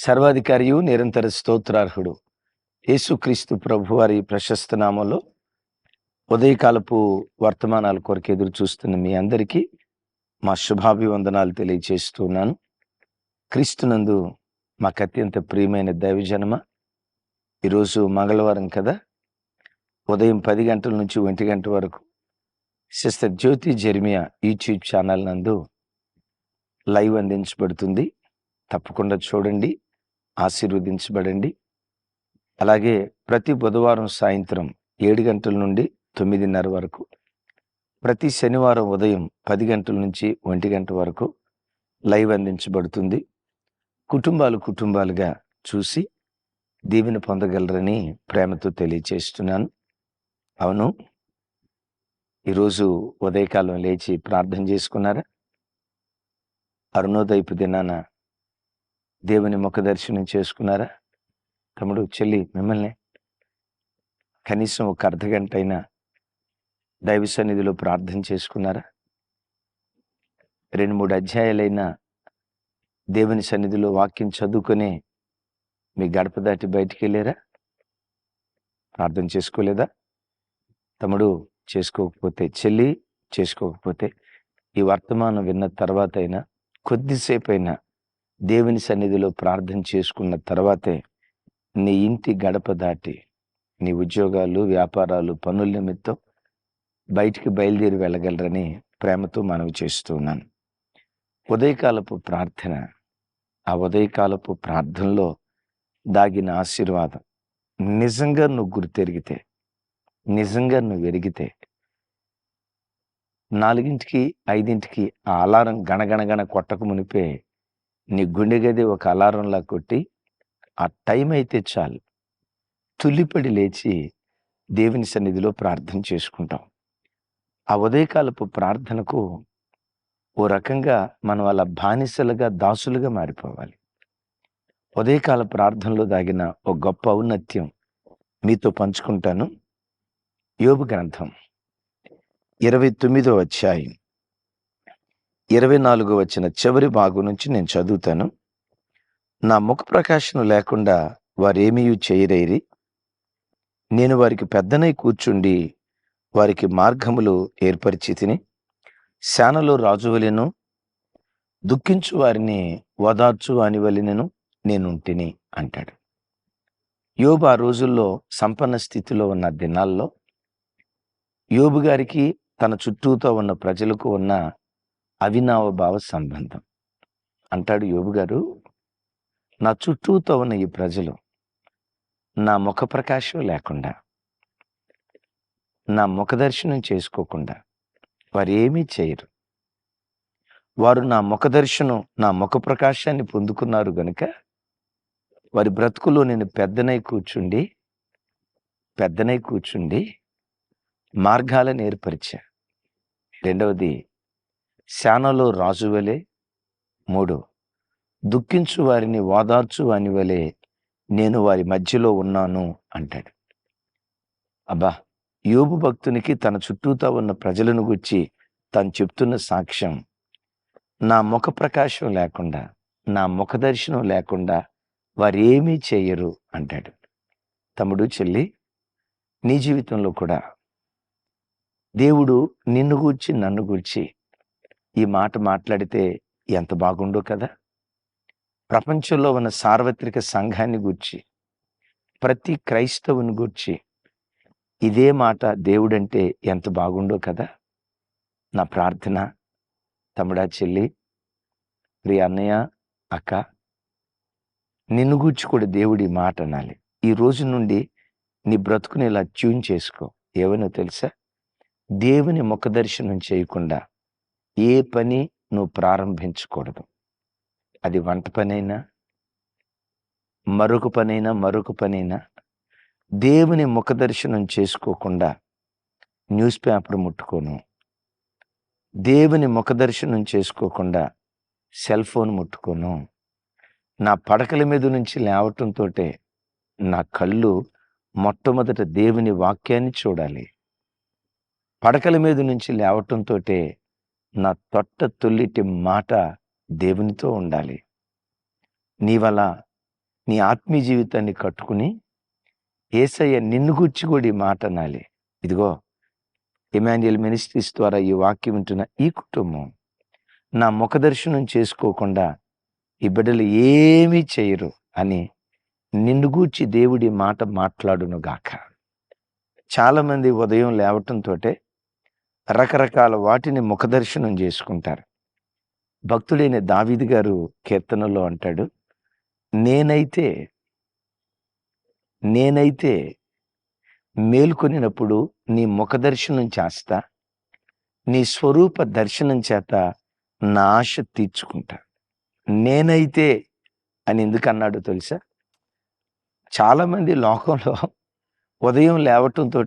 సర్వాధికారియు నిరంతర స్తోత్రార్హుడు. యేసుక్రీస్తు ప్రభు వారి ప్రశస్త నామంలో ఉదయకాలపు వర్తమానాల కొరకు ఎదురు చూస్తున్న మీ అందరికీ మా శుభాభివందనాలు తెలియజేస్తున్నాను క్రీస్తునందు మాకు అత్యంత ప్రియమైన దైవజనమ ఈరోజు మంగళవారం కదా. ఉదయం పది గంటల నుంచి ఒంటి గంట వరకు sister Jyothi Jeremiah YouTube channel నందు లైవ్ అందించబడుతుంది. తప్పకుండా చూడండి. ఆశీర్వదించబడండి. అలాగే ప్రతి బుధవారం సాయంత్రం ఏడు గంటల నుండి తొమ్మిదిన్నర వరకు ప్రతి శనివారం ఉదయం పది గంటల నుంచి ఒంటి గంట వరకు లైవ్ అందించబడుతుంది. కుటుంబాలు కుటుంబాలుగా చూసి దీవెన పొందగలరని ప్రేమతో తెలియచేస్తున్నాను. అవును ఈరోజు ఉదయకాలం లేచి ప్రార్థన చేసుకున్నారా? అరుణోదయపు దినాన దేవుని ముఖ దర్శనం చేసుకున్నారా? తమ్ముడు చెల్లి మిమ్మల్ని కనీసం ఒక అర్ధ గంట అయినా దైవ సన్నిధిలో ప్రార్థన చేసుకున్నారా? రెండు మూడు అధ్యాయాలైనా దేవుని సన్నిధిలో వాక్యం చదువుకొని మీ గడప దాటి బయటికి వెళ్ళారా? ప్రార్థన చేసుకోలేదా? తమ్ముడు చేసుకోకపోతే చెల్లి చేసుకోకపోతే ఈ వర్తమానం విన్న తర్వాత అయినా కొద్దిసేపు అయినా దేవుని సన్నిధిలో ప్రార్థన చేసుకున్న తర్వాతే నీ ఇంటి గడప దాటి నీ ఉద్యోగాలు వ్యాపారాలు పనుల నిమిత్తం బయటికి బయలుదేరి వెళ్ళగలరని ప్రేమతో మనవి చేస్తున్నాను ఉదయకాలపు ప్రార్థన ఆ ఉదయకాలపు ప్రార్థనలో దాగిన ఆశీర్వాదం నిజంగా నువ్వు గుర్తెరిగితే నిజంగా నువ్వు ఎరిగితే నాలుగింటికి ఐదింటికి ఆ అలారం గణగణగణ కొట్టక మునిపే నీ గుండె గది ఒక అలారంలా కొట్టి ఆ టైం అయితే చాలు. తుల్లిపడి లేచి దేవుని సన్నిధిలో ప్రార్థన చేసుకుంటాం. ఆ ఉదయకాలపు ప్రార్థనకు ఓ రకంగా మనం అలా బానిసలుగా దాసులుగా మారిపోవాలి. ఉదయకాల ప్రార్థనలో దాగిన ఒక గొప్ప ఔన్నత్యం మీతో పంచుకుంటాను. యోగు గ్రంథం ఇరవై తొమ్మిదో అధ్యాయం. ఇరవై నాలుగు వచ్చిన చివరి భాగం నుంచి నేను చదువుతాను. నా ముఖ ప్రకాశనం లేకుండా వారేమీ చేయరేరి. నేను వారికి పెద్దనై కూర్చుండి వారికి మార్గములు ఏర్పరిచి తిని శానలో రాజువలెను దుఃఖించు వారిని ఓదార్చు అనివలెనను నేనుంటిని అంటాడు. యోబు ఆ రోజుల్లో సంపన్న స్థితిలో ఉన్న దినాల్లో యోబు గారికి తన చుట్టూతో ఉన్న ప్రజలకు ఉన్న అవినావభావ సంబంధం. అంటాడు యోబు గారు నా చుట్టూతో ఉన్న ఈ ప్రజలు నా ముఖ ప్రకాశం లేకుండా నా ముఖ దర్శనం చేసుకోకుండా వారు ఏమీ చేయరు. వారు నా ముఖ దర్శనం నా ముఖ ప్రకాశాన్ని పొందుకున్నారు గనుక వారి బ్రతుకులో నేను పెద్దనై కూర్చుండి పెద్దనై కూర్చుండి మార్గాలను ఏర్పరిచా. రెండవది శానలో రాజు వలె. మూడు. దుఃఖించు వారిని ఓదార్చు అని వలె నేను వారి మధ్యలో ఉన్నాను అంటాడు. అబ్బా! యోబు భక్తునికి తన చుట్టూతో ఉన్న ప్రజలను గుచ్చి తను చెప్తున్న సాక్ష్యం. నా ముఖ ప్రకాశం లేకుండా నా ముఖ దర్శనం లేకుండా వారు ఏమీ చేయరు అంటాడు. తమ్ముడు చెల్లి నీ జీవితంలో కూడా దేవుడు నిన్ను గూర్చి నన్ను గూర్చి ఈ మాట మాట్లాడితే ఎంత బాగుండో కదా. ప్రపంచంలో ఉన్న సార్వత్రిక సంఘాన్ని గూర్చి ప్రతి క్రైస్తవుని గూర్చి ఇదే మాట దేవుడంటే ఎంత బాగుండో కదా. నా ప్రార్థన తమ్ముడా చెల్లి ప్రియ అన్నయ్య అక్క నిన్ను గూర్చి కూడా దేవుడి మాట అనాలి. ఈ రోజు నుండి నీ బ్రతుకుని ఇలా ట్యూన్ చేసుకో. ఏవనో తెలుసా? దేవుని ముఖ దర్శనం చేయకుండా ఏ పని నువ్వు ప్రారంభించకూడదు. అది వంట పనైనా మరొక పనైనా మరొక పనైనా దేవుని ముఖ దర్శనం చేసుకోకుండా న్యూస్ పేపర్ ముట్టుకోను. దేవుని ముఖ దర్శనం చేసుకోకుండా సెల్ ఫోన్ ముట్టుకోను. నా పడకల మీద నుంచి లేవటంతో నా కళ్ళు మొట్టమొదట దేవుని వాక్యాన్ని చూడాలి. పడకల మీద నుంచి లేవటంతో నా తొట్ట తొల్లిటి మాట దేవునితో ఉండాలి. నీవలా నీ ఆత్మీయ జీవితాన్ని కట్టుకుని ఏసయ్య నిన్ను గుర్చి కూడా ఈ మాట అనాలి. ఇదిగో ఇమాన్యుయల్ మినిస్ట్రీస్ ద్వారా ఈ వాక్యం వింటున్న ఈ కుటుంబం నా ముఖ దర్శనం చేసుకోకుండా ఈ బిడ్డలు ఏమీ చేయరు అని నిన్ను గూర్చి దేవుడి మాట మాట్లాడును గాక. చాలామంది ఉదయం లేవటంతో రకరకాల వాటిని ముఖదర్శనం చేసుకుంటారు. భక్తుడైన దావిది గారు కీర్తనలో అంటాడు నేనైతే నేనైతే మేల్కొనినప్పుడు నీ ముఖ దర్శనం చేస్తా నీ స్వరూప దర్శనం చేత నా ఆశ తీర్చుకుంటా. నేనైతే అని ఎందుకు అన్నాడు తెలుసా? చాలామంది లోకంలో ఉదయం లేవటంతో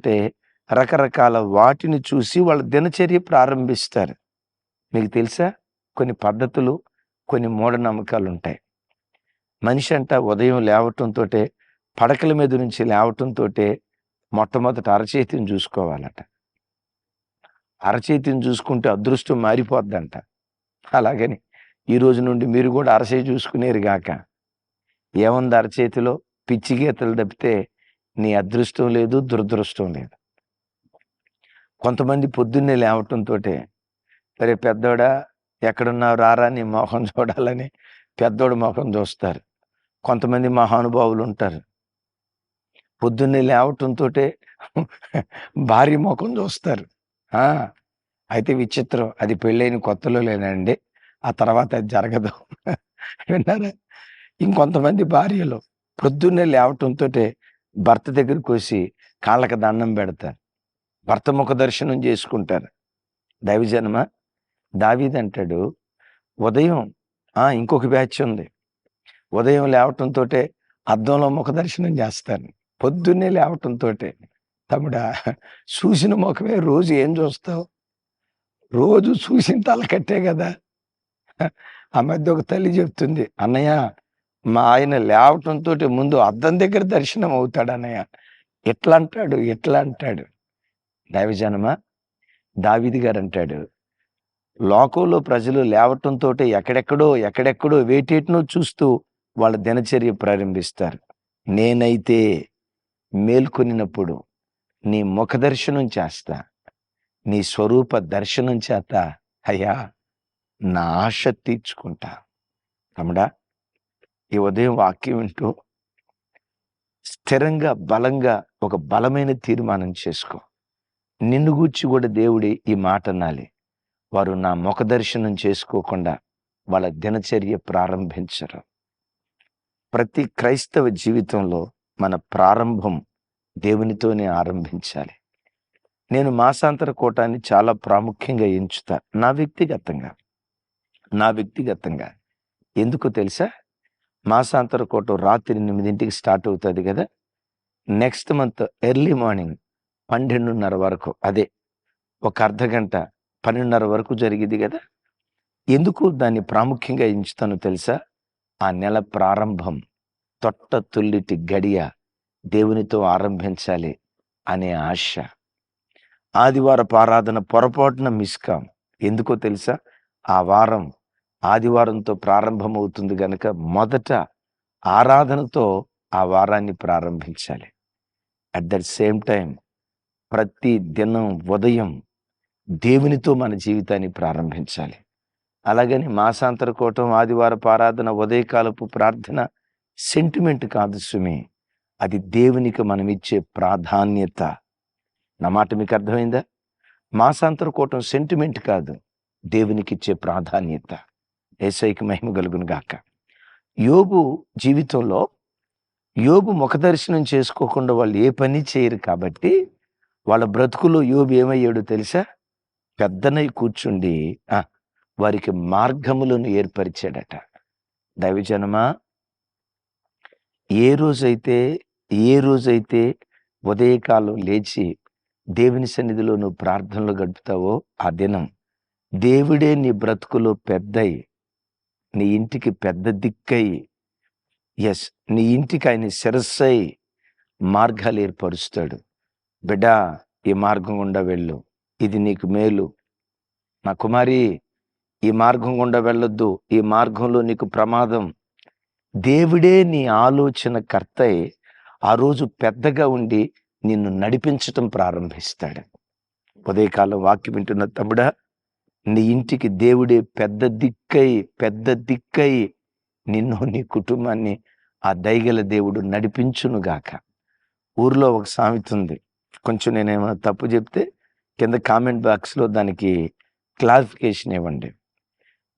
రకరకాల వాటిని చూసి వాళ్ళ దినచర్య ప్రారంభిస్తారు. మీకు తెలుసా? కొన్ని పద్ధతులు కొన్ని మూఢనమ్మకాలు ఉంటాయి మనిషి అంట ఉదయం లేవటంతో పడకల మీద నుంచి లేవటంతో మొట్టమొదట అరచేతిని చూసుకోవాలట. అరచేతిని చూసుకుంటే అదృష్టం మారిపోద్దంట. అలాగని ఈ రోజు నుండి మీరు కూడా అరచేయి చూసుకునేరు గాక. ఏముంది అరచేతిలో? పిచ్చి గీతలు తప్పితే నీ అదృష్టం లేదు దురదృష్టం లేదు. కొంతమంది పొద్దున్నే లేవటంతో సరే పెద్దోడా ఎక్కడున్నావు? రారా నీ మొహం చూడాలని పెద్దోడు మొహం చూస్తారు. కొంతమంది మహానుభావులు ఉంటారు పొద్దున్నే లేవటంతో భార్య ముఖం చూస్తారు. అయితే విచిత్రం. అది పెళ్ళైన కొత్తలో లేనండి. ఆ తర్వాత అది జరగదు. విన్నారా? ఇంకొంతమంది భార్యలు పొద్దున్నే లేవటంతో భర్త దగ్గరికి వచ్చి కాళ్ళకి దండం పెడతారు. భర్త ముఖ దర్శనం చేసుకుంటారు. దైవజనమ? దావీది అంటాడు ఉదయం ఆ ఇంకొక బ్యాచ్ ఉంది. ఉదయం లేవటంతో అద్దంలో ముఖ దర్శనం చేస్తాను. పొద్దున్నే లేవటంతో తమ్ముడా చూసిన ముఖమే రోజు ఏం చూస్తావు? రోజు చూసిన తలకట్టే కదా. ఆ మధ్య ఒక తల్లి చెప్తుంది అన్నయ్య మా ఆయన లేవటంతో ముందు అద్దం దగ్గర దర్శనం అవుతాడు అన్నయ్య. ఎట్లా అంటాడు ఎట్లా అంటాడు. దైవజనమ? దావిది గారు అంటాడు లోకంలో ప్రజలు లేవటంతో ఎక్కడెక్కడో ఎక్కడెక్కడో వేటేటినో చూస్తూ వాళ్ళ దినచర్య ప్రారంభిస్తారు. నేనైతే మేల్కొనినప్పుడు నీ ముఖ దర్శనం చేస్తా నీ స్వరూప దర్శనం చేత అయ్యా నా ఆశ తీర్చుకుంటా. తమ్ముడా ఈ ఉదయం వాక్యం వింటూ స్థిరంగా బలంగా ఒక బలమైన తీర్మానం చేసుకో. నిన్ను గూర్చి కూడా దేవుడే ఈ మాట అనాలి. వారు నా ముఖ దర్శనం చేసుకోకుండా వాళ్ళ దినచర్య ప్రారంభించరు. ప్రతి క్రైస్తవ జీవితంలో మన ప్రారంభం దేవునితోనే ఆరంభించాలి. నేను మాసాంతర కోటాన్ని చాలా ప్రాముఖ్యంగా ఎంచుతా నా వ్యక్తిగతంగా. నా వ్యక్తిగతంగా. ఎందుకు తెలుసా? మాసాంతర కోట రాత్రి ఎనిమిదింటికి స్టార్ట్ అవుతుంది కదా? నెక్స్ట్ మంత్ ఎర్లీ మార్నింగ్ పన్నెండున్నర వరకు. అదే ఒక అర్ధ గంట పన్నెండున్నర వరకు జరిగింది కదా? ఎందుకు దాన్ని ప్రాముఖ్యంగా ఎంచుతాను తెలుసా? ఆ నెల ప్రారంభం తొట్ట తుల్లిటి గడియ దేవునితో ఆరంభించాలి అనే ఆశ. ఆదివారపు ఆరాధన పొరపాటున మిస్ కాం. ఎందుకో తెలుసా? ఆ వారం ఆదివారంతో ప్రారంభమవుతుంది గనుక మొదట ఆరాధనతో ఆ వారాన్ని ప్రారంభించాలి. అట్ దట్ సేమ్ టైం ప్రతి దినం ఉదయం దేవునితో మన జీవితాన్ని ప్రారంభించాలి. అలాగని మాసాంతర కోటం ఆదివార పారాధన ఉదయకాలపు ప్రార్థన సెంటిమెంట్ కాదు సుమి. అది దేవునికి మనం ఇచ్చే ప్రాధాన్యత. నా మాట మీకు అర్థమైందా? మాసాంతర కోటం సెంటిమెంట్ కాదు దేవునికి ఇచ్చే ప్రాధాన్యత. ఏసైకి మహిమ కలుగును గాక. యోబు జీవితంలో యోబు ముఖదర్శనం చేసుకోకుండా వాళ్ళు ఏ పని చేయరు కాబట్టి వాళ్ళ బ్రతుకులో యోబు ఏమయ్యాడు తెలుసా? పెద్దనై కూర్చుండి వారికి మార్గములను ఏర్పరిచాడట. దైవజనమా ఏ రోజైతే ఏ రోజైతే ఉదయకాలం లేచి దేవుని సన్నిధిలో నువ్వు ప్రార్థనలు గడుపుతావో ఆ దినం దేవుడే నీ బ్రతుకులో పెద్దయి నీ ఇంటికి పెద్ద దిక్కై ఎస్ నీ ఇంటికి ఆయన శిరస్సై మార్గాలు ఏర్పరుస్తాడు. బిడ్డా ఈ మార్గం గుండా వెళ్ళు. ఇది నీకు మేలు. నా కుమారి ఈ మార్గం గుండా వెళ్ళొద్దు. ఈ మార్గంలో నీకు ప్రమాదం. దేవుడే నీ ఆలోచన కర్తయి. ఆ రోజు పెద్దగా ఉండి నిన్ను నడిపించటం ప్రారంభిస్తాడు. ఉదయకాలం వాక్యం వింటున్న తమ్ముడా నీ ఇంటికి దేవుడే పెద్ద దిక్కై పెద్ద దిక్కై నిన్ను నీ కుటుంబాన్ని ఆ దయగల దేవుడు నడిపించునుగాక. ఊర్లో ఒక సామెత ఉంది. కొంచెం నేనేమైనా తప్పు చెప్తే కింద కామెంట్ బాక్స్లో దానికి క్లారిఫికేషన్ ఇవ్వండి.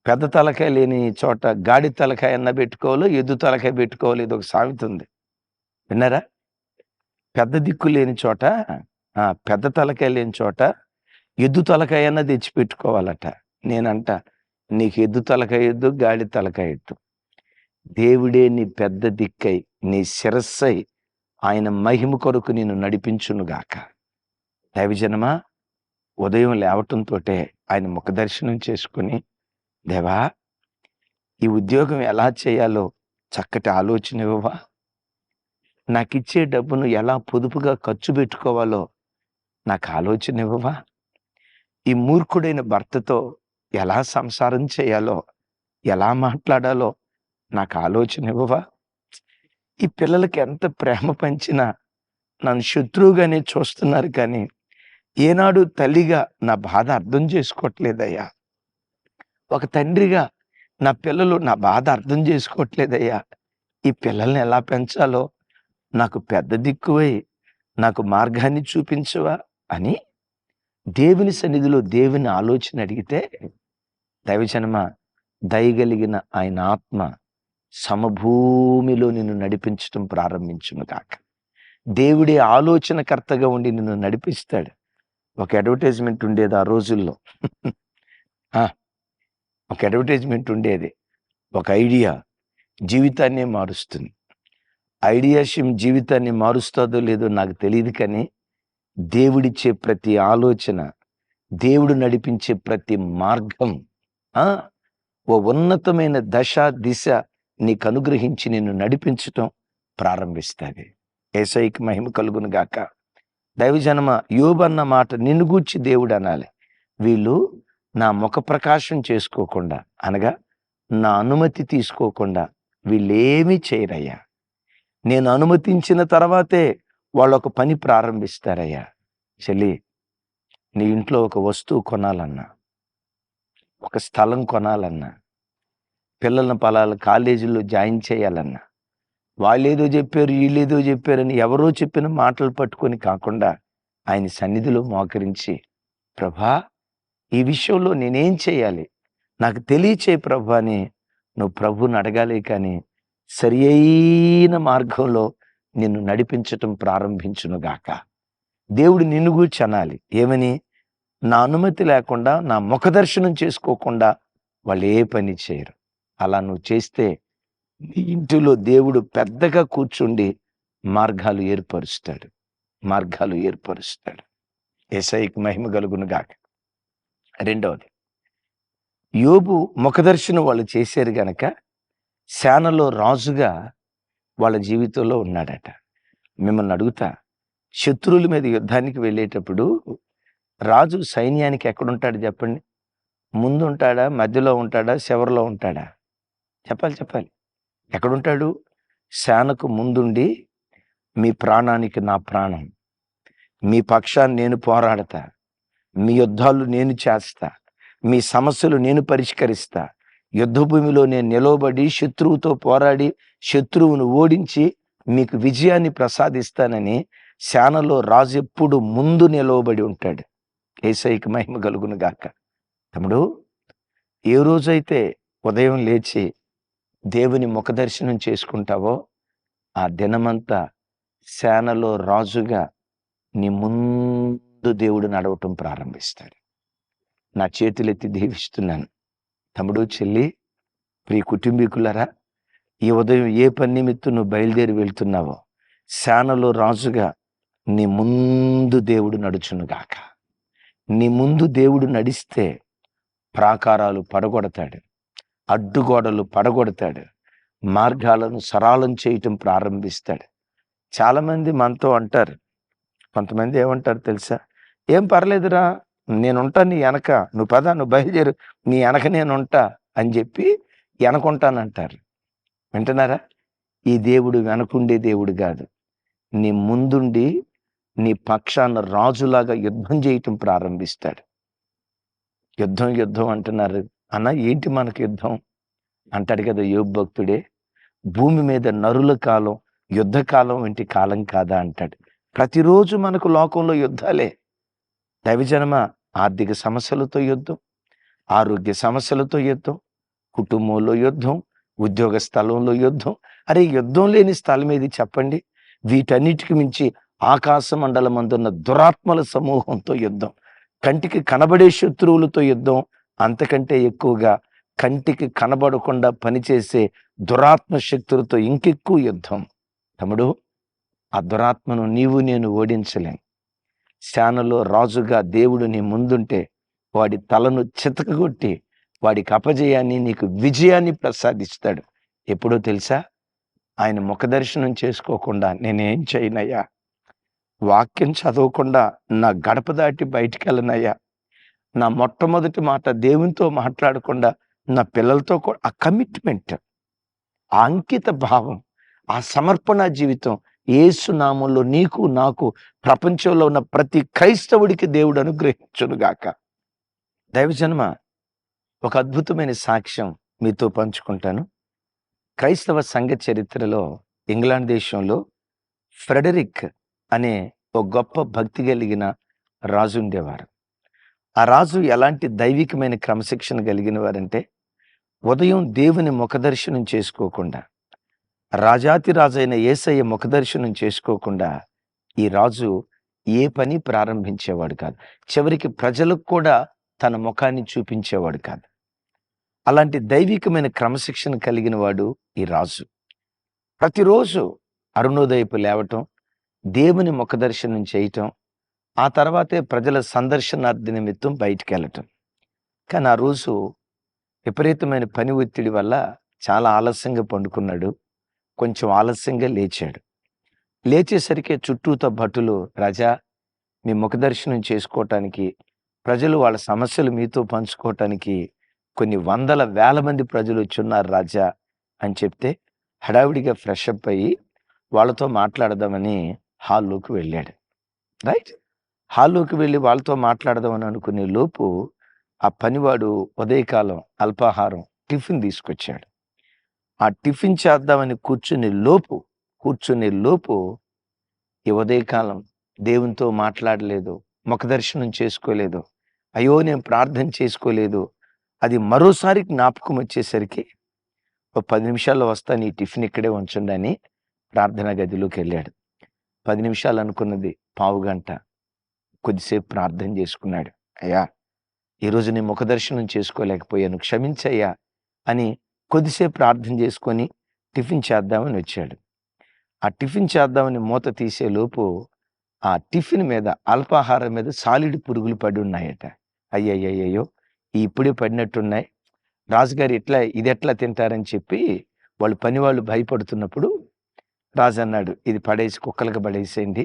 పెద్ద తలకాయ లేని చోట గాడి తలకాయ అన్న పెట్టుకోవాలో ఎద్దు తలకాయ పెట్టుకోవాలో ఇది ఒక సామెత ఉంది. విన్నారా? పెద్ద దిక్కు లేని చోట పెద్ద తలకాయ లేని చోట ఎద్దు తలకాయ అన్న తెచ్చి పెట్టుకోవాలట నేనంట నీకు ఎద్దు తలకాయ ఎద్దు గాడి తలకాయ ఎద్దు. దేవుడే నీ పెద్ద దిక్కై నీ శిరస్సై ఆయన మహిమ కొరకు నేను నడిపించునుగాక దైవజనమా ఉదయం లేవటంతో ఆయన ముఖ దర్శనం చేసుకుని దేవా ఈ ఉద్యోగం ఎలా చేయాలో చక్కటి ఆలోచన ఇవ్వవా? నాకు ఇచ్చే డబ్బును ఎలా పొదుపుగా ఖర్చు పెట్టుకోవాలో నాకు ఆలోచన ఇవ్వవా? ఈ మూర్ఖుడైన భర్తతో ఎలా సంసారం చేయాలో ఎలా మాట్లాడాలో నాకు ఆలోచన ఇవ్వవా? ఈ పిల్లలకి ఎంత ప్రేమ పంచినా నన్ను శత్రువుగానే చూస్తున్నారు కానీ ఏనాడు తల్లిగా నా బాధ అర్థం చేసుకోవట్లేదయ్యా. ఒక తండ్రిగా నా పిల్లలు నా బాధ అర్థం చేసుకోవట్లేదయ్యా. ఈ పిల్లల్ని ఎలా పెంచాలో నాకు పెద్ద దిక్కువై నాకు మార్గాన్ని చూపించవా అని దేవుని సన్నిధిలో దేవుని ఆలోచన అడిగితే దైవజనమ దయగలిగిన ఆయన ఆత్మ సమభూమిలో నిన్ను నడిపించటం ప్రారంభించును కాక దేవుడే ఆలోచనకర్తగా ఉండి నిన్ను నడిపిస్తాడు. ఒక అడ్వర్టైజ్మెంట్ ఉండేది ఆ రోజుల్లో. ఆ, ఒక అడ్వర్టైజ్మెంట్ ఉండేది. ఒక ఐడియా జీవితాన్నే మారుస్తుంది. ఐడియాషియం జీవితాన్ని మారుస్తుందో లేదో నాకు తెలియదు కానీ దేవుడిచ్చే ప్రతి ఆలోచన దేవుడు నడిపించే ప్రతి మార్గం ఆ! ఓ ఉన్నతమైన దశ దిశ నీకు అనుగ్రహించి నిన్ను నడిపించటం ప్రారంభిస్తుంది ఏసైకి మహిమ కలుగును గాక. దైవజనమ యోబన్న మాట నిన్ను గూర్చి దేవుడు అనాలి. వీళ్ళు నా ముఖ ప్రకాశం చేసుకోకుండా అనగా నా అనుమతి తీసుకోకుండా వీళ్ళేమీ చేయరయ్యా. నేను అనుమతించిన తర్వాతే వాళ్ళు ఒక పని ప్రారంభిస్తారయ్యా. చెల్లి నీ ఇంట్లో ఒక వస్తువు కొనాలన్నా ఒక స్థలం కొనాలన్నా పిల్లల పొలాలు కాలేజీల్లో జాయిన్ చేయాలన్నా వాళ్ళేదో చెప్పారు వీళ్ళేదో చెప్పారని ఎవరో చెప్పిన మాటలు పట్టుకొని కాకుండా ఆయన సన్నిధిలో మోకరించి ప్రభా ఈ విషయంలో నేనేం చేయాలి? నాకు తెలియచే ప్రభా అని నువ్వు ప్రభుని అడగాలి కానీ సరి అయిన మార్గంలో నిన్ను నడిపించటం ప్రారంభించును గాక. దేవుడు నిన్ను గూర్చి అనాలి. ఏమని? నా అనుమతి లేకుండా నా ముఖ దర్శనం చేసుకోకుండా వాళ్ళు ఏ పని చేయరు. అలా నువ్వు చేస్తే నీ ఇంటిలో దేవుడు పెద్దగా కూర్చుండి మార్గాలు ఏర్పరుస్తాడు. మార్గాలు ఏర్పరుస్తాడు. ఏసైకి మహిమ కలుగును గాక. రెండవది యోబు ముఖదర్శనం వాళ్ళు చేశారు గనక శానలో రాజుగా వాళ్ళ జీవితంలో ఉన్నాడట. మిమ్మల్ని అడుగుతా శత్రువుల మీద యుద్ధానికి వెళ్ళేటప్పుడు రాజు సైన్యానికి ఎక్కడుంటాడు చెప్పండి? ముందు ఉంటాడా మధ్యలో ఉంటాడా? చివరిలో ఉంటాడా? చెప్పాలి చెప్పాలి. ఎక్కడుంటాడు? శానకు ముందుండి మీ ప్రాణానికి నా ప్రాణం. మీ పక్షాన్ని నేను పోరాడతా. మీ యుద్ధాలు నేను చేస్తా. మీ సమస్యలు నేను పరిష్కరిస్తా. యుద్ధ భూమిలో నేను నిలవబడి శత్రువుతో పోరాడి శత్రువును ఓడించి మీకు విజయాన్ని ప్రసాదిస్తానని శానలో రాజు ఎప్పుడు ముందు నిలవబడి ఉంటాడు. ఏసైకి మహిమ కలుగును గాక. తమ్ముడు ఏ రోజైతే ఉదయం లేచి దేవుని ముఖదర్శనం చేసుకుంటావో ఆ దినమంతా సేనలో రాజుగా నీ ముందు దేవుడు నడవటం ప్రారంభిస్తాడు. నా చేతులెత్తి దీవిస్తున్నాను. తమ్ముడు చెల్లి ప్రియ కుటుంబీకులరా ఈ ఉదయం ఏ పని నిమిత్తం నువ్వు బయలుదేరి వెళ్తున్నావో శానలో రాజుగా నీ ముందు దేవుడు నడుచునుగాక నీ ముందు దేవుడు నడిస్తే ప్రాకారాలు పడగొడతాడు. అడ్డుగోడలు పడగొడతాడు. మార్గాలను సరళం చేయటం ప్రారంభిస్తాడు. చాలామంది మనతో అంటారు. కొంతమంది ఏమంటారు తెలుసా? ఏం పర్లేదురా నేనుంటా నీ వెనక. నువ్వు పద నువ్వు బయలుదేరు. నీ వెనక నేను ఉంటా అని చెప్పి వెనకుంటానంటారు. వింటున్నారా? ఈ దేవుడు వెనకుండే దేవుడు కాదు. నీ ముందుండి నీ పక్షాన రాజులాగా యుద్ధం చేయటం ప్రారంభిస్తాడు. యుద్ధం యుద్ధం అంటున్నారు. అన్న ఏంటి మనకు యుద్ధం? అంటాడు కదా యోగ భక్తుడే భూమి మీద నరుల కాలం యుద్ధ కాలం వంటి కాలం కాదా అంటాడు. ప్రతిరోజు మనకు లోకంలో యుద్ధాలే. దైవజనమ ఆర్థిక సమస్యలతో యుద్ధం ఆరోగ్య సమస్యలతో యుద్ధం కుటుంబంలో యుద్ధం ఉద్యోగ స్థలంలో యుద్ధం. అరే యుద్ధం లేని స్థలం ఏది చెప్పండి? వీటన్నిటికి మించి ఆకాశ మండలం అందున్న దురాత్మల సమూహంతో యుద్ధం కంటికి కనబడే శత్రువులతో యుద్ధం అంతకంటే ఎక్కువగా కంటికి కనబడకుండా పనిచేసే దురాత్మ శక్తులతో ఇంకెక్కువ యుద్ధం. తమ్ముడు ఆ దురాత్మను నీవు నేను ఓడించలేం. శానలో రాజుగా దేవుడు నీ ముందుంటే వాడి తలను చితకగొట్టి వాడికి అపజయాన్ని నీకు విజయాన్ని ప్రసాదిస్తాడు. ఎప్పుడో తెలుసా? ఆయన ముఖదర్శనం చేసుకోకుండా నేనేం చేయనయ్యా? వాక్యం చదవకుండా నా గడప దాటి బయటికి వెళ్ళనయ్యా నా మొట్టమొదటి మాట దేవునితో మాట్లాడకుండా నా పిల్లలతో కూడా ఆ కమిట్మెంట్ ఆ అంకిత భావం ఆ సమర్పణ జీవితం ఏసు నామంలో నీకు నాకు ప్రపంచంలో ఉన్న ప్రతి క్రైస్తవుడికి దేవుడు అనుగ్రహించునుగాక దైవజన్మ ఒక అద్భుతమైన సాక్ష్యం మీతో పంచుకుంటాను. క్రైస్తవ సంఘ చరిత్రలో ఇంగ్లాండ్ దేశంలో ఫ్రెడరిక్ అనే ఒక గొప్ప భక్తి కలిగిన రాజు ఉండేవారు. ఆ రాజు ఎలాంటి దైవికమైన క్రమశిక్షణ కలిగిన వారంటే ఉదయం దేవుని ముఖదర్శనం చేసుకోకుండా రాజాతి రాజైన ఏసయ్య ముఖదర్శనం చేసుకోకుండా ఈ రాజు ఏ పని ప్రారంభించేవాడు కాదు. చివరికి ప్రజలకు కూడా తన ముఖాన్ని చూపించేవాడు కాదు. అలాంటి దైవికమైన క్రమశిక్షణ కలిగిన వాడు ఈ రాజు. ప్రతిరోజు అరుణోదయపు లేవటం దేవుని ముఖదర్శనం చేయటం ఆ తర్వాతే ప్రజల సందర్శనార్థి నిమిత్తం బయటికి వెళ్ళటం కానీ ఆ రోజు విపరీతమైన పని ఒత్తిడి వల్ల చాలా ఆలస్యంగా పండుకున్నాడు. కొంచెం ఆలస్యంగా లేచాడు. లేచేసరికి చుట్టూతో భటులు రజా మీ ముఖదర్శనం చేసుకోవటానికి ప్రజలు వాళ్ళ సమస్యలు మీతో పంచుకోవటానికి కొన్ని వందల వేల మంది ప్రజలు వచ్చున్నారు రాజా అని చెప్తే హడావిడిగా ఫ్రెష్ అప్ అయ్యి వాళ్ళతో మాట్లాడదామని హాల్లోకి వెళ్ళాడు. రైట్? హాల్లోకి వెళ్ళి వాళ్ళతో మాట్లాడదామని అనుకునే లోపు ఆ పనివాడు ఉదయకాలం అల్పాహారం టిఫిన్ తీసుకొచ్చాడు. ఆ టిఫిన్ చేద్దామని కూర్చునే లోపు కూర్చునే లోపు ఈ ఉదయకాలం దేవునితో మాట్లాడలేదు ముఖదర్శనం చేసుకోలేదు అయ్యో నేను ప్రార్థన చేసుకోలేదు అది మరోసారి జ్ఞాపకం వచ్చేసరికి ఒక పది నిమిషాల్లో వస్తాను ఈ టిఫిన్ ఇక్కడే ఉంచండి అని ప్రార్థనా గదిలోకి వెళ్ళాడు. పది నిమిషాలు అనుకున్నది పావు గంట కొద్దిసేపు ప్రార్థన చేసుకున్నాడు. అయ్యా ఈరోజు నేను ముఖదర్శనం చేసుకోలేకపోయాను క్షమించయ్యా అని కొద్దిసేపు ప్రార్థన చేసుకొని టిఫిన్ చేద్దామని వచ్చాడు. ఆ టిఫిన్ చేద్దామని మూత తీసే లోపు ఆ టిఫిన్ మీద అల్పాహారం మీద సాలిడ్ పురుగులు పడి ఉన్నాయట. అయ్యయ్యయ్యో ఇప్పుడే పడినట్టున్నాయి. రాజుగారు ఎట్లా ఇది ఎట్లా తింటారని చెప్పి వాళ్ళు పని వాళ్ళు భయపడుతున్నప్పుడు రాజు అన్నాడు ఇది పడేసి కుక్కలకు పడేసేయండి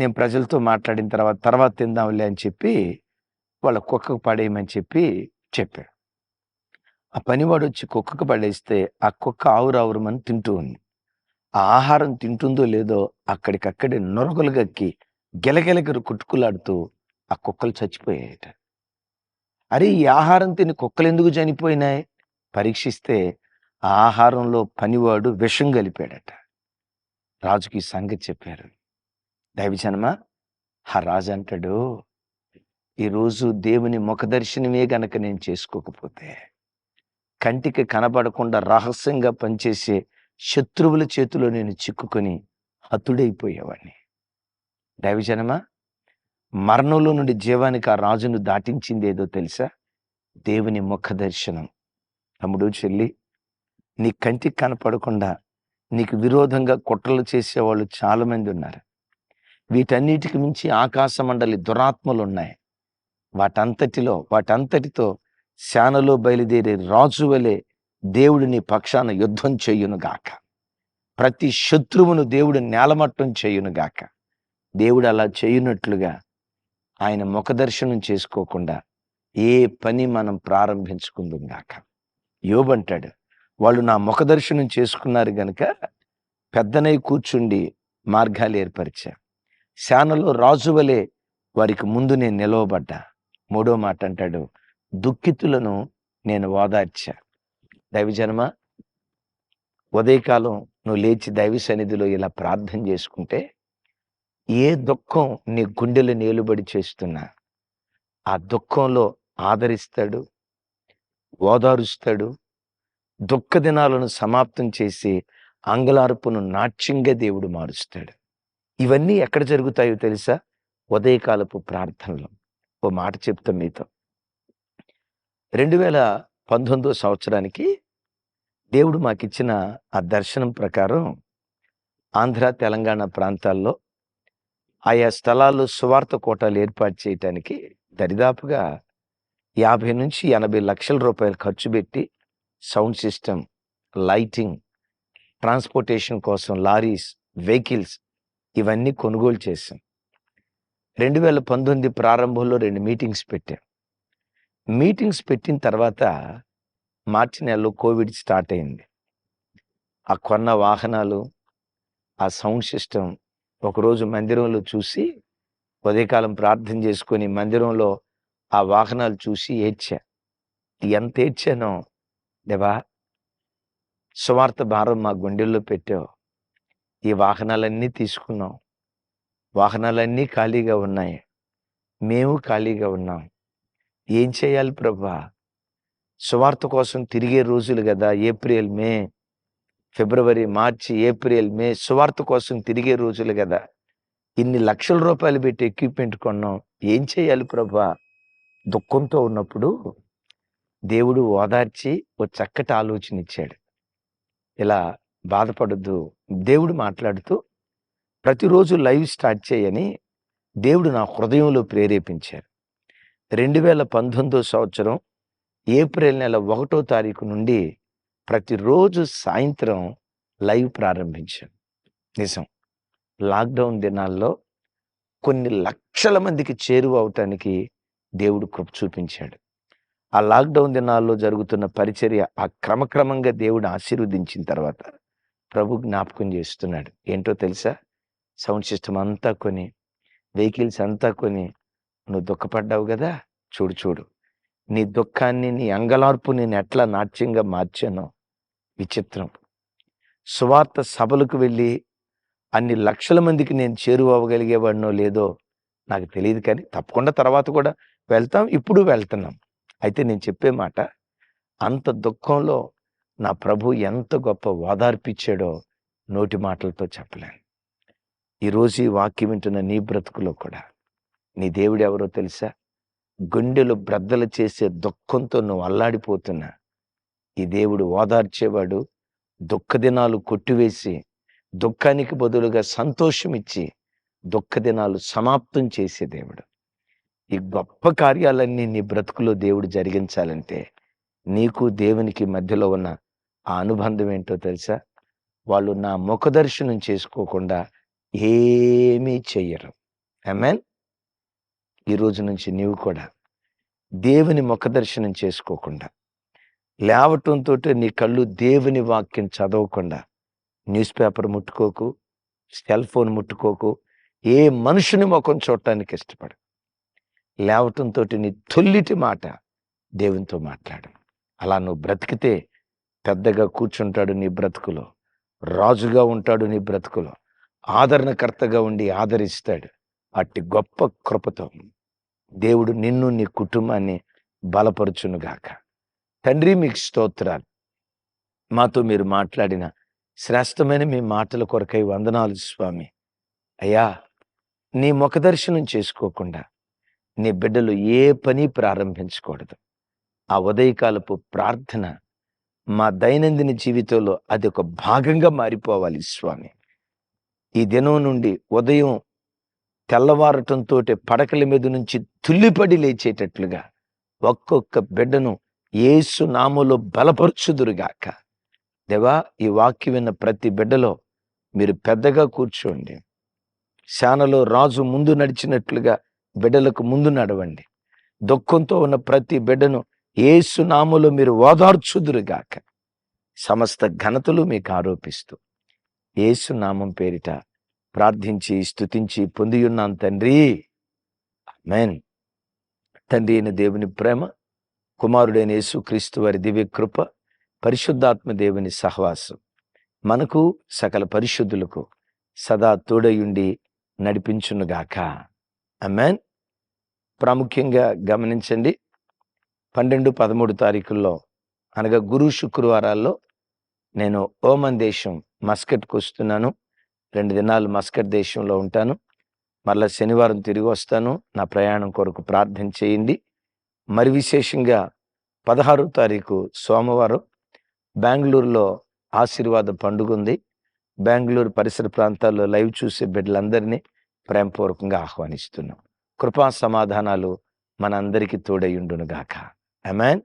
నేను ప్రజలతో మాట్లాడిన తర్వాత తర్వాత తిందాంలే అని చెప్పి వాళ్ళ కుక్కకు పడేయమని చెప్పి చెప్పాడు. ఆ పనివాడు వచ్చి కుక్కకు పడేస్తే ఆ కుక్క ఆవురావురమని తింటూ ఉంది. ఆ ఆహారం తింటుందో లేదో అక్కడికక్కడే నొరగలు గక్కి గెలగెలగరు కుట్టుకులాడుతూ ఆ కుక్కలు చచ్చిపోయాయట. అరే ఈ ఆహారం తిని కుక్కలు ఎందుకు చనిపోయినాయి? పరీక్షిస్తే ఆ ఆహారంలో పనివాడు విషం కలిపాడట. రాజుకి ఈ సంగతి చెప్పారు. దైవజనమా ఆ రాజు అంటాడు ఈరోజు దేవుని ముఖదర్శనమే గనక నేను చేసుకోకపోతే కంటికి కనబడకుండా రహస్యంగా పనిచేసే శత్రువుల చేతిలో నేను చిక్కుకొని హతుడైపోయేవాడిని దైవజనమా మరణంలో నుండి జీవానికి ఆ రాజును దాటించింది ఏదో తెలుసా? దేవుని ముఖ దర్శనం. తమ్ముడు చెల్లి నీ కంటికి కనపడకుండా నీకు విరోధంగా కుట్రలు చేసేవాళ్ళు చాలా మంది ఉన్నారు. వీటన్నిటికి మించి ఆకాశ మండలి దురాత్మలు ఉన్నాయి వాటంతటిలో వాటంతటితో శానలో బయలుదేరే రాజు వలె దేవుడిని పక్షాన యుద్ధం చేయునుగాక. ప్రతి శత్రువును దేవుడు నేలమట్టం చేయునుగాక. దేవుడు అలా చేయునట్లుగా ఆయన ముఖదర్శనం చేసుకోకుండా ఏ పని మనం ప్రారంభించుకుందాం గాక యోబంటాడు వాళ్ళు నా ముఖదర్శనం చేసుకున్నారు గనుక పెద్దనై కూర్చుండి మార్గాలు ఏర్పరిచా శానలో రాజు వలె వారికి ముందు నేను నిలవబడ్డా. మూడో మాట అంటాడు దుఃఖితులను నేను ఓదార్చా. దైవజనమ ఉదయకాలం నువ్వు లేచి దైవ సన్నిధిలో ఇలా ప్రార్థన చేసుకుంటే ఏ దుఃఖం నీ గుండెలు నేలుబడి చేస్తున్నా ఆ దుఃఖంలో ఆదరిస్తాడు ఓదారుస్తాడు దుఃఖ దినాలను సమాప్తం చేసి అంగలార్పును నాట్యంగా దేవుడు మారుస్తాడు. ఇవన్నీ ఎక్కడ జరుగుతాయో తెలుసా? ఉదయకాలపు ప్రార్థనలో. ఓ మాట చెప్తాం మీతో. రెండు వేల పంతొమ్మిదో సంవత్సరానికి దేవుడు మాకిచ్చిన ఆ దర్శనం ప్రకారం ఆంధ్ర తెలంగాణ ప్రాంతాల్లో ఆయా స్థలాల్లో సువార్త కోటాలు ఏర్పాటు చేయటానికి దరిదాపుగా యాభై నుంచి ఎనభై లక్షల రూపాయలు ఖర్చు పెట్టి సౌండ్ సిస్టమ్ లైటింగ్ ట్రాన్స్పోర్టేషన్ కోసం లారీస్ వెహికల్స్ ఇవన్నీ కొనుగోలు చేశాం. రెండు వేల పంతొమ్మిది ప్రారంభంలో రెండు మీటింగ్స్ పెట్టాం. మీటింగ్స్ పెట్టిన తర్వాత మార్చి నెలలో కోవిడ్ స్టార్ట్ అయింది. ఆ కొన్న వాహనాలు ఆ సౌండ్ సిస్టమ్ ఒకరోజు మందిరంలో చూసి ఉదయకాలం ప్రార్థన చేసుకొని మందిరంలో ఆ వాహనాలు చూసి ఏడ్చా. ఎంత ఏడ్చానో దేవా! సువార్త భారం మా గుండెల్లో పెట్టావు. ఈ వాహనాలన్నీ తీసుకున్నాం. వాహనాలన్నీ ఖాళీగా ఉన్నాయి. మేము ఖాళీగా ఉన్నాం. ఏం చేయాలి ప్రభా? సువార్త కోసం తిరిగే రోజులు కదా ఏప్రిల్ మే ఫిబ్రవరి మార్చి ఏప్రిల్ మే సువార్త కోసం తిరిగే రోజులు కదా. ఇన్ని లక్షల రూపాయలు పెట్టి ఎక్విప్మెంట్ కొన్నాం. ఏం చేయాలి ప్రభా? దుఃఖంతో ఉన్నప్పుడు దేవుడు ఓదార్చి ఓ చక్కటి ఆలోచన ఇచ్చాడు. ఇలా బాధపడద్దు. దేవుడు మాట్లాడుతూ ప్రతిరోజు లైవ్ స్టార్ట్ చేయని దేవుడు నా హృదయంలో ప్రేరేపించారు. రెండు వేల పంతొమ్మిదో సంవత్సరం ఏప్రిల్ నెల ఒకటో తారీఖు నుండి ప్రతిరోజు సాయంత్రం లైవ్ ప్రారంభించాను నిజం. లాక్డౌన్ దినాల్లో కొన్ని లక్షల మందికి చేరువ అవటానికి దేవుడు కృప చూపించాడు. ఆ లాక్డౌన్ దినాల్లో జరుగుతున్న పరిచర్య ఆ క్రమక్రమంగా దేవుడు ఆశీర్వదించిన తర్వాత ప్రభు జ్ఞాపకం చేస్తున్నాడు. ఏంటో తెలుసా? సౌండ్ సిస్టమ్ అంతా కొని వెహికల్స్ అంతా కొని నువ్వు దుఃఖపడ్డావు కదా? చూడు చూడు. నీ దుఃఖాన్ని నీ అంగలార్పు నేను ఎట్లా నాట్యంగా మార్చానో విచిత్రం. సువార్త సభలకు వెళ్ళి అన్ని లక్షల మందికి నేను చేరువవ్వగలిగేవాడినో లేదో నాకు తెలియదు కానీ తప్పకుండా తర్వాత కూడా వెళ్తాం ఇప్పుడు వెళ్తున్నాం. అయితే నేను చెప్పే మాట అంత దుఃఖంలో నా ప్రభు ఎంత గొప్ప ఓదార్పిచ్చాడో నోటి మాటలతో చెప్పలేను. ఈరోజు ఈ వాక్యం వింటున్న నీ బ్రతుకులో కూడా నీ దేవుడు ఎవరో తెలుసా? గుండెలు బ్రద్దలు చేసే దుఃఖంతో నువ్వు అల్లాడిపోతున్నా. ఈ దేవుడు ఓదార్చేవాడు దుఃఖ దినాలు కొట్టివేసి దుఃఖానికి బదులుగా సంతోషం ఇచ్చి దుఃఖ దినాలు సమాప్తం చేసే దేవుడు. ఈ గొప్ప కార్యాలన్నీ నీ బ్రతుకులో దేవుడు జరిగించాలంటే నీకు దేవునికి మధ్యలో ఉన్న ఆ అనుబంధం ఏంటో తెలుసా? వాళ్ళు నా ముఖదర్శనం చేసుకోకుండా ఏమీ చెయ్యరు. ఆమెన్ ఈ రోజు నుంచి నీవు కూడా దేవుని ముఖదర్శనం చేసుకోకుండా లేవటంతో నీ కళ్ళు దేవుని వాక్యం చదవకుండా న్యూస్ పేపర్ ముట్టుకోకు సెల్ ఫోన్ ముట్టుకోకు ఏ మనుషుని ముఖం చూడటానికి ఇష్టపడు లేవటంతో నీ తొల్లిటి మాట దేవునితో మాట్లాడు అలా నువ్వు బ్రతికితే పెద్దగా కూర్చుంటాడు నీ బ్రతుకులో. రాజుగా ఉంటాడు నీ బ్రతుకులో. ఆదరణకర్తగా ఉండి ఆదరిస్తాడు. అట్టి గొప్ప కృపతో దేవుడు నిన్ను నీ కుటుంబాన్ని బలపరుచునుగాక. తండ్రి మీకు స్తోత్రాలు. మాతో మీరు మాట్లాడిన శ్రేష్టమైన మీ మాటల కొరకై వందనాలు స్వామి. అయ్యా నీ ముఖదర్శనం చేసుకోకుండా నీ బిడ్డలు ఏ పని ప్రారంభించకూడదు. ఆ ఉదయకాలపు ప్రార్థన మా దైనందిన జీవితంలో అది ఒక భాగంగా మారిపోవాలి స్వామి. ఈ దినం నుండి ఉదయం తెల్లవారటంతో పడకల మీద నుంచి తుల్లిపడి లేచేటట్లుగా ఒక్కొక్క బిడ్డను ఏసు నామలో బలపరుచుదురుగాక. దేవా ఈ వాక్యం విన్న ప్రతి బిడ్డలో మీరు పెద్దగా కూర్చోండి. శానలో రాజు ముందు నడిచినట్లుగా బిడ్డలకు ముందు నడవండి. దుఃఖంతో ఉన్న ప్రతి బిడ్డను ఏసు నామలో మీరు ఓదార్చుదురుగాక సమస్త ఘనతలు మీకు ఆరోపిస్తూ ఏసునామం నామం పేరిట ప్రార్థించి స్థుతించి పొందియున్నాను తండ్రి. ఆమేన్. తండ్రి అయిన దేవుని ప్రేమ కుమారుడైన యేసు క్రీస్తు వారి దివ్య కృప పరిశుద్ధాత్మ దేవుని సహవాసం మనకు సకల పరిశుద్ధులకు సదా తోడయుండి నడిపించునుగాక. అమెన్ ప్రాముఖ్యంగా గమనించండి పన్నెండు పదమూడు తారీఖుల్లో అనగా గురు శుక్రవారాల్లో నేను ఓమన్ దేశం మస్కట్కి వస్తున్నాను. రెండు దినాలు మస్కట్ దేశంలో ఉంటాను. మరలా శనివారం తిరిగి వస్తాను. నా ప్రయాణం కొరకు ప్రార్థన చేయండి. మరి విశేషంగా పదహారో తారీఖు సోమవారం బెంగళూరులో ఆశీర్వాద పండుగ ఉంది. బెంగళూరు పరిసర ప్రాంతాల్లో లైవ్ చూసే బిడ్డలందరినీ ప్రేమపూర్వకంగా ఆహ్వానిస్తున్నాం. కృపా సమాధానాలు మనందరికీ తోడయుండునుగాక అమెన్